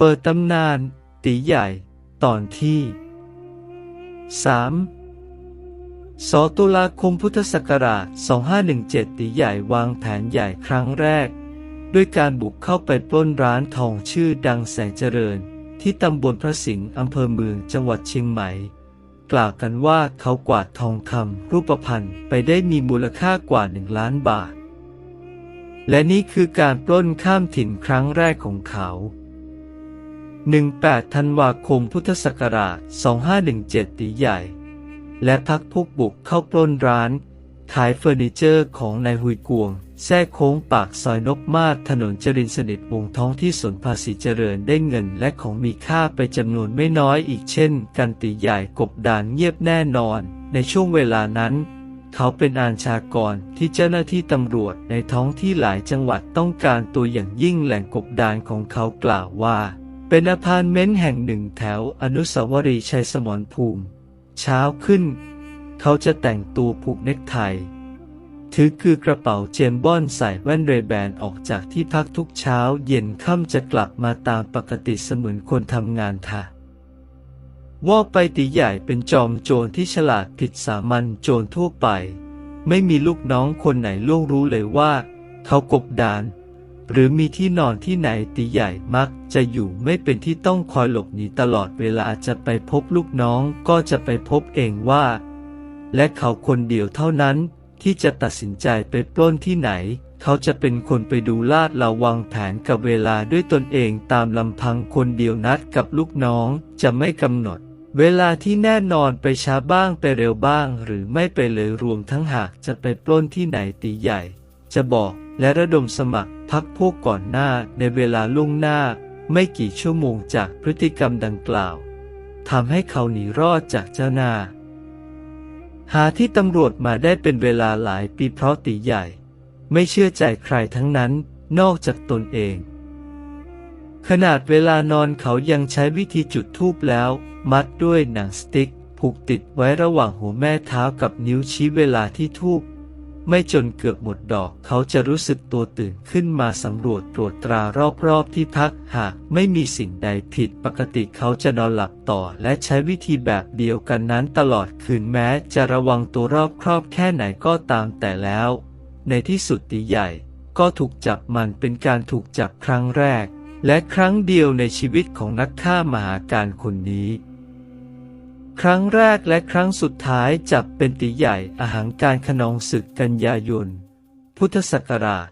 เปิดตำนาน ตีใหญ่ ตอนที่3สตุลาคมพุทธศักราช 2517 ตีใหญ่วางแผนใหญ่ครั้งแรก ด้วยการบุกเข้าไปปล้นร้านทองชื่อดังแสงเจริญ ที่ตำบลพระสิงห์อำเภอเมืองจังหวัดเชียงใหม่ กล่าวกันว่าเขากวาดทองคำรูปพรรณไปได้มีมูลค่ากว่าหนึ่งล้านบาท และนี่คือการปล้นข้ามถิ่นครั้งแรกของเขา 18 ธันวาคม พุทธศักราช 2517 ตีใหญ่ และพักพวกบุกเข้าปล้นร้าน ขายเฟอร์นิเจอร์ของนายหุยกวง แท้โค้งปากซอยนกมาศถนนจรินสนิทวงท้องที่สนภาษีเจริญได้เงินและของมีค่าไปจำนวนไม่น้อยอีกเช่น กันตีใหญ่กบดานเงียบแน่นอน ในช่วงเวลานั้นเขาเป็นอาชากรที่เจ้าหน้าที่ตำรวจในท้องที่หลายจังหวัดต้องการตัวอย่างยิ่งแหล่งกบดานของเขากล่าวว่า เป็นอพาร์ตเมนต์แห่งหนึ่งแถวอนุสาวรีย์ชัยสมรภูมิ เช้าขึ้น เขาจะแต่งตัวผูกเนคไทถือคือกระเป๋าเจมบอนใส่แว่นเรแบนออกจากที่พักทุกเช้าเย็นค่ำจะกลับมาตามปกติเสมือนคนทำงานท่ะว่าไปตีใหญ่เป็นจอมโจรที่ฉลาดผิดสามัญโจรทั่วไป ไม่มีลูกน้องคนไหนล่วงรู้เลยว่า เขากบดาน หรือมีที่นอนที่ไหนตีใหญ่มักจะอยู่ไม่เป็นที่ต้องคอยหลบหนีตลอดเวลาจะไปพบลูกน้องก็จะไปพบเองว่า และเขาคนเดียวเท่านั้นที่จะตัดสินใจไปปล้นที่ไหน เขาจะเป็นคนไปดูลาดระวังแผนกับเวลาด้วยตนเองตามลำพังคนเดียวนัดกับลูกน้องจะไม่กำหนด เวลาที่แน่นอนไปช้าบ้างไปเร็วบ้าง หรือไม่ไปเลยรวมทั้งหากจะไปปล้นที่ไหนตีใหญ่ จะบอกและระดมสมัครพักพวกก่อนหน้าในเวลาล่วงหน้าไม่กี่ชั่วโมงจากพฤติกรรมดังกล่าวทำให้เขาหนีรอดจากเจ้าหน้าหาที่ตำรวจมาได้เป็นเวลาหลายปีเพราะตีใหญ่ ไม่เชื่อใจใครทั้งนั้นนอกจากตนเอง ขนาดเวลานอนเขายังใช้วิธีจุดธูปแล้ว มัดด้วยหนังสติ๊กผูกติดไว้ระหว่างหัวแม่เท้ากับนิ้วชี้เวลาที่ธูป ไม่จนเกือบหมดดอก เขาจะรู้สึกตัวตื่นขึ้นมาสำรวจตรวจตรารอบๆที่พัก หากไม่มีสิ่งใดผิดปกติเขาจะนอนหลับต่อ และใช้วิธีแบบเดียวกันนั้นตลอดคืนแม้จะระวังตัวรอบครอบแค่ไหนก็ตามแต่แล้ว ในที่สุดตีใหญ่ ก็ถูกจับมันเป็นการถูกจับครั้งแรก และครั้งเดียวในชีวิตของนักฆ่ามหาการคนนี้ ครั้งแรกและครั้งสุดท้ายจับเป็นตีใหญ่อาหารการขนองศึกกันยายน พุทธศักราช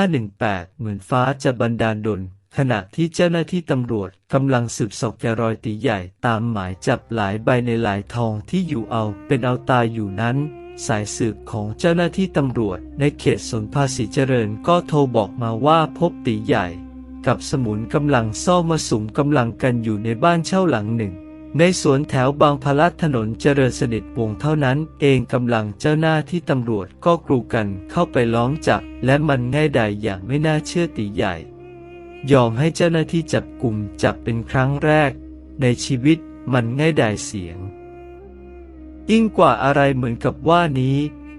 2518 เหมือนฟ้าจะบันดาลดลขณะที่เจ้าหน้าที่ตำรวจกำลังสืบสอบแกรอยตีใหญ่ตามหมายจับหลายใบในหลายทองที่อยู่เอาเป็นเอาตายอยู่นั้น สายสืบของเจ้าหน้าที่ตำรวจในเขตสนภาษีเจริญก็โทรบอกมาว่าพบตีใหญ่ กับสมุนกำลังซ่อมมาสุมกำลังกันอยู่ในบ้านเช่าหลังหนึ่ง ในสวนแถวบางพลัดถนนเจริญสนิทวงเท่านั้น เองกำลังเจ้าหน้าที่ตำรวจก็กรูกันเข้าไปล้อมจับ และมันง่ายดายอย่างไม่น่าเชื่อตีใหญ่ ยอมให้เจ้าหน้าที่จับกลุ่มจับเป็นครั้งแรก ในชีวิตมันง่ายดายเสียง ยิ่งกว่าอะไรเหมือนกับว่านี้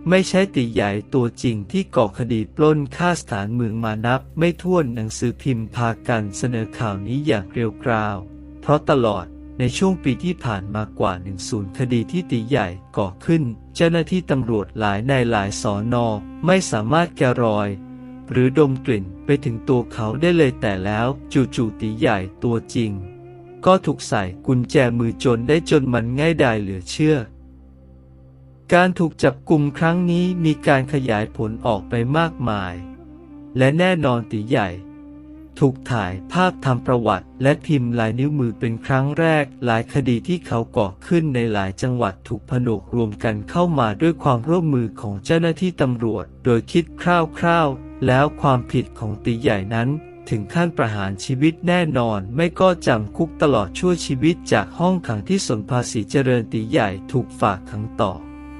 ไม่ใช่ตีใหญ่ตัวจริงที่ก่อคดีปล้นฆ่าสถานเมืองมานับ ไม่ถ้วนหนังสือพิมพ์พากันเสนอข่าวนี้อย่างเรียวกราว เพราะตลอด ในช่วงปีที่ผ่านมากว่าหนึ่งศูนย์คดีที่ตีใหญ่ก่อขึ้น เจ้าหน้าที่ตำรวจหลายในหลายสอนอไม่สามารถแกะรอย หรือดมกลิ่นไปถึงตัวเขาได้เลยแต่แล้วจู่ๆตีใหญ่ตัวจริง ก็ถูกใส่กุญแจมือจนได้จนมันง่ายดายเหลือเชื่อ การถูกจับกลุ่มครั้งนี้มีการขยายผลออกไปมากมาย และแน่นอนตีใหญ่ ถูกถ่ายภาพทำประวัติ และพิมพ์ลายนิ้วมือเป็นครั้งแรก หลายคดีที่เขาก่อขึ้นในหลายจังหวัดถูกผนวกรวมกันเข้ามาด้วยความร่วมมือของเจ้าหน้าที่ตำรวจ โดยคิดคร่าวๆ แล้วความผิดของตีใหญ่นั้น ถึงขั้นประหารชีวิตแน่นอน ไม่ก็จำคุกตลอดชั่วชีวิตจากห้องขังที่สนภาษีเจริญตีใหญ่ถูกฝากขังต่อ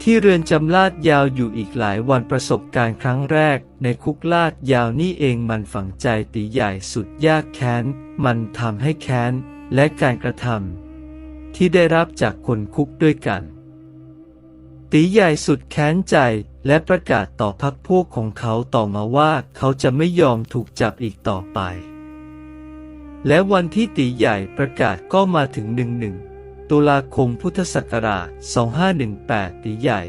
ที่เรือนจำลาดยาวอยู่อีกหลายวันประสบการณ์ครั้งแรก ในคุกลาดยาวนี่เองมันฝังใจตีใหญ่สุดยากแค้น มันทำให้แค้น และการกระทำที่ได้รับจากคนคุกด้วยกัน ตีใหญ่สุดแค้นใจและประกาศต่อพักพวกของเขาต่อมาว่าเขาจะไม่ยอมถูกจับอีกต่อไป และวันที่ตีใหญ่ประกาศก็มาถึง11 ตุลาคมพุทธศักราช 2518ตีใหญ่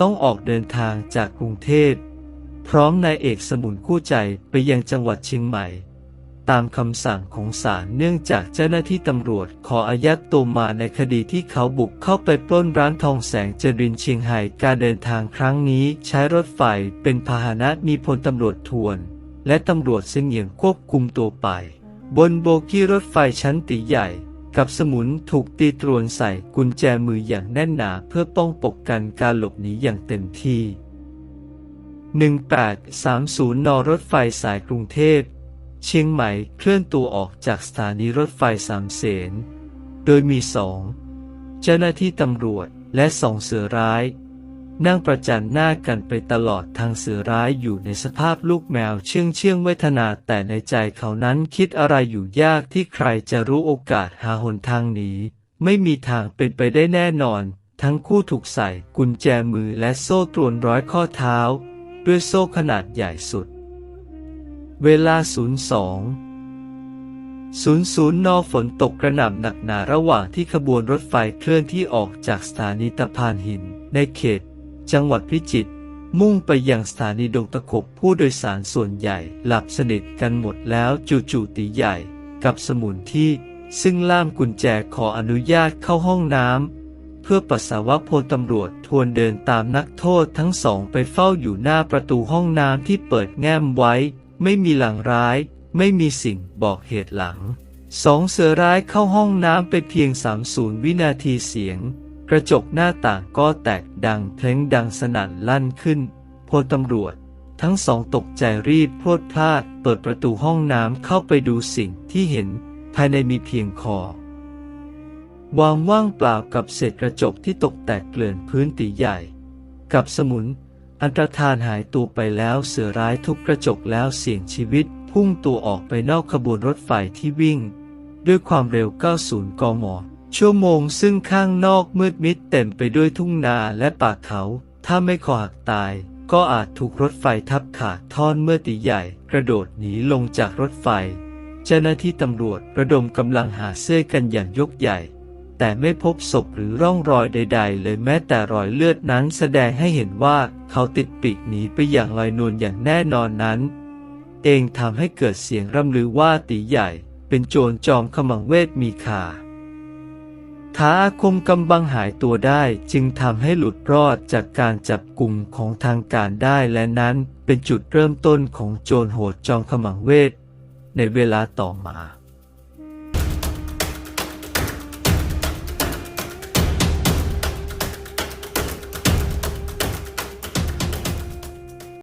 ต้องออกเดินทางจากกรุงเทพพร้อมนายเอกสมุนคู่ใจไปยังจังหวัดเชียงใหม่ ตามคำสั่งของศาลเนื่องจากเจ้าหน้าที่ตำรวจขออายัดตัวมาในคดีที่เขาบุกเข้าไปปล้นร้านทองแสงเจริญเชียงไฮ้การเดินทางครั้งนี้ใช้รถไฟเป็นพาหนะมีพลตำรวจทวน และตำรวจเสียงี่ยมควบคุมตัวไป บนโบกี้รถไฟชั้นตีใหญ่ กับสมุนถูกตีตรวนใส่กุญแจมืออย่างแน่นหนาเพื่อป้องปกกันการหลบหนีอย่างเต็มที่ 1830 นรถไฟสายกรุงเทพ เชียงใหม่เคลื่อนตัวออกจากสถานีรถไฟสามเสน โดยมีสอง เจ้าหน้าที่ตำรวจและสองเสือร้าย นั่งประจันหน้ากันไปตลอดทางเสือร้ายอยู่ในสภาพลูกแมวเชื่องเชื่องเวทนาแต่ในใจเขานั้นคิดอะไรอยู่ยากที่ใครจะรู้โอกาสหาหนทางหนีไม่มีทางเป็นไปได้แน่นอน ทั้งคู่ถูกใส่กุญแจมือและโซ่ตรวนร้อยข้อเท้า ด้วยโซ่ขนาดใหญ่สุด เวลา 02 00นฝนตกกระหน่ำหนักหนาระหว่างที่ขบวนรถไฟเคลื่อนที่ออกจากสถานีตะพานหิน ในเขต จังหวัดพิจิตรมุ่งไปยังสถานีดงตะขบผู้โดยสารส่วนใหญ่หลับสนิทกันหมดแล้วจู่ๆตีใหญ่กับสมุนที่ ซึ่งล่ามกุญแจขออนุญาตเข้าห้องน้ำเพื่อปัสสาวะพลตำรวจทวนเดินตามนักโทษทั้งสองไปเฝ้าอยู่หน้าประตูห้องน้ำที่เปิดแง้มไว้ ไม่มีหลังร้าย ไม่มีสิ่งบอกเหตุหลังสองเสือร้ายเข้าห้องน้ำไปเพียงสามศูนย์วินาทีเสียง ระจกหน้าต่างก็แตกดังเพลงดังสนั่นลั่นขึ้น พลตำรวจ ทั้งสองตกใจรีบพรวดพลาด เปิดประตูห้องน้ำเข้าไปดูสิ่งที่เห็น ภายในมีเพียงคอวางว่างเปล่ากับเศษกระจกที่ตกแตกเกลื่อนพื้นตีใหญ่ กับสมุน อันตรธานหายตัวไปแล้วเสือร้ายทุบกระจกแล้วเสี่ยงชีวิต พุ่งตัวออกไปนอกขบวนรถไฟที่วิ่ง ด้วยความเร็ว 90 กม ชั่วโมงซึ่งข้างนอกมืดมิดเต็มไปด้วยทุ่งนาและป่าเขา ถ้าไม่คอหักตาย ก็อาจถูกรถไฟทับขาดท่อนเมื่อตีใหญ่ กระโดดหนีลงจากรถไฟ เจ้าหน้าที่ตำรวจระดมกำลังหาเสื้อกันอย่างยกใหญ่ แต่ไม่พบศพหรือร่องรอยใด ๆ เลยแม้แต่รอยเลือดนั้นแสดงให้เห็นว่าเขาติดปีกหนีไปอย่างลอยนวลอย่างแน่นอนนั้น เองทำให้เกิดเสียงร่ำลือว่าตีใหญ่ เป็นโจรจอมขมังเวทมีขา ท้าอาคมกำบังหายตัวได้จึงทำให้หลุดรอดจากการจับกลุ่มของทางการได้และนั้นเป็นจุดเริ่มต้นของโจรโหดจอมขมังเวทในเวลาต่อมา